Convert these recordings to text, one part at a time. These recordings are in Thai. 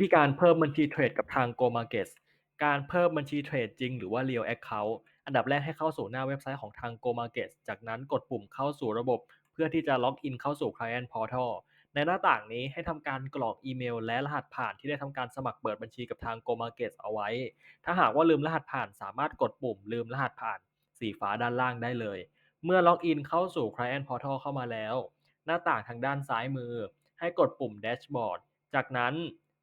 ธีการเพิ่มบัญชีเทรดกับทาง Go Markets การเพิ่มบัญชีเทรดจริงหรือว่า Real Account อันดับแรกให้เข้าสู่หน้าเว็บไซต์ของทาง Go Markets จากนั้นกดปุ่มเข้าสู่ระบบ เพื่อที่จะล็อกอินเข้าสู่ Client Portal ในหน้าต่างนี้ให้ทำการกรอกอีเมล และรหัสผ่านที่ได้ทำการสมัครเปิดบัญชีกับทาง Go Markets เอาไว้ ถ้าหากว่าลืมรหัสผ่านสามารถกดปุ่มลืมรหัสผ่าน สีฟ้าด้านล่างได้เลย เมื่อล็อกอินเข้าสู่ Client Portal เข้ามาแล้ว หน้าต่างทางด้านซ้ายมือ ให้กดปุ่ม Dashboard จากนั้น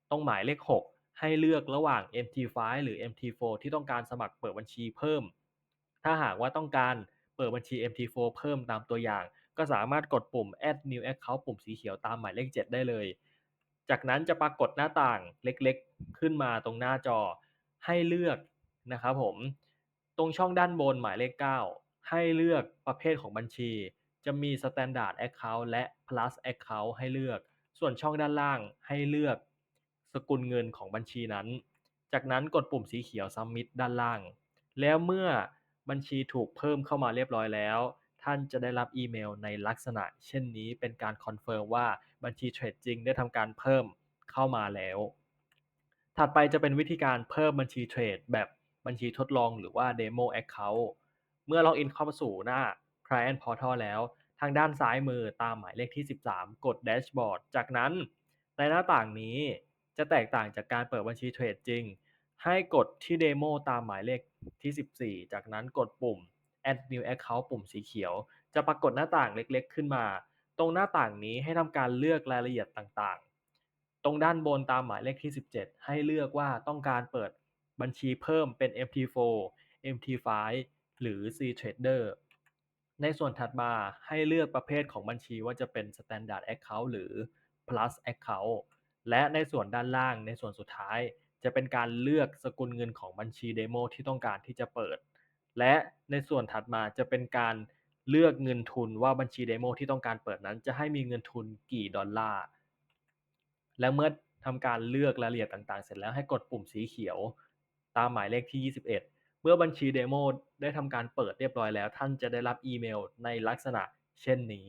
ตรงหมายเลข 6 ให้เลือกระหว่าง MT5 หรือ MT4 ที่ต้องการสมัครเปิดบัญชีเพิ่ม ถ้าหากว่าต้องการเปิดบัญชี MT4 เพิ่มตามตัวอย่าง ก็สามารถกดปุ่ม add new account ปุ่มสีเขียวตามหมายเลข 7 ได้เลย จากนั้นจะปรากฏหน้าต่างเล็กๆ ขึ้นมาตรงหน้าจอให้เลือกนะครับผม ตรงช่องด้านบนหมายเลข 9 ให้เลือกประเภทของบัญชี จะมี standard account และ plus account ให้เลือก ส่วนช่องด้านล่างให้เลือก สกุลเงินของบัญชีนั้น จากนั้นกดปุ่มสีเขียว submit ด้านล่าง แล้วเมื่อบัญชีถูกเพิ่มเข้ามาเรียบร้อยแล้ว ท่านจะได้รับอีเมลในลักษณะ เช่นนี้เป็นการคอนเฟิร์มว่าบัญชีเทรดจริงได้ทำการเพิ่มเข้ามาแล้ว ถัดไปจะเป็นวิธีการเพิ่มบัญชีเทรดแบบบัญชีทดลองหรือว่า Demo Account เมื่อล็อกอินเข้าสู่หน้า Client Portal แล้ว ทางด้านซ้ายมือตามหมายเลขที่ 13 กด Dashboard จากนั้นในหน้าต่างนี้ จะแตกต่างจากการเปิดบัญชีเทรดจริง ให้กดที่ Demo ตามหมายเลขที่ 14 จากนั้นกดปุ่ม Add New Account ปุ่มสีเขียว จะปรากฏหน้าต่างเล็กๆ ขึ้นมา ตรงหน้าต่างนี้ให้ทำการเลือกรายละเอียดต่างๆ ตรงด้านบนตามหมายเลขที่ 17 ให้เลือกว่าต้องการเปิดบัญชีเพิ่มเป็น MT4 MT5 หรือ C-Trader ในส่วนถัดมาให้เลือกประเภทของบัญชีว่าจะเป็น Standard Account หรือ Plus Account และในส่วนด้านล่างในส่วนสุดท้าย จะเป็นการเลือกสกุลเงินของบัญชีเดโมที่ต้องการที่จะเปิด และในส่วนถัดมาจะเป็นการเลือกเงินทุนว่าบัญชีเดโมที่ต้องการเปิดนั้นจะให้มีเงินทุนกี่ดอลลาร์ และเมื่อทำการเลือกรายละเอียดต่างๆ เสร็จแล้วให้กดปุ่มสีเขียว ตามหมายเลขที่ 21 เมื่อบัญชีเดโมได้ทำการเปิดเรียบร้อยแล้ว ท่านจะได้รับอีเมลในลักษณะเช่นนี้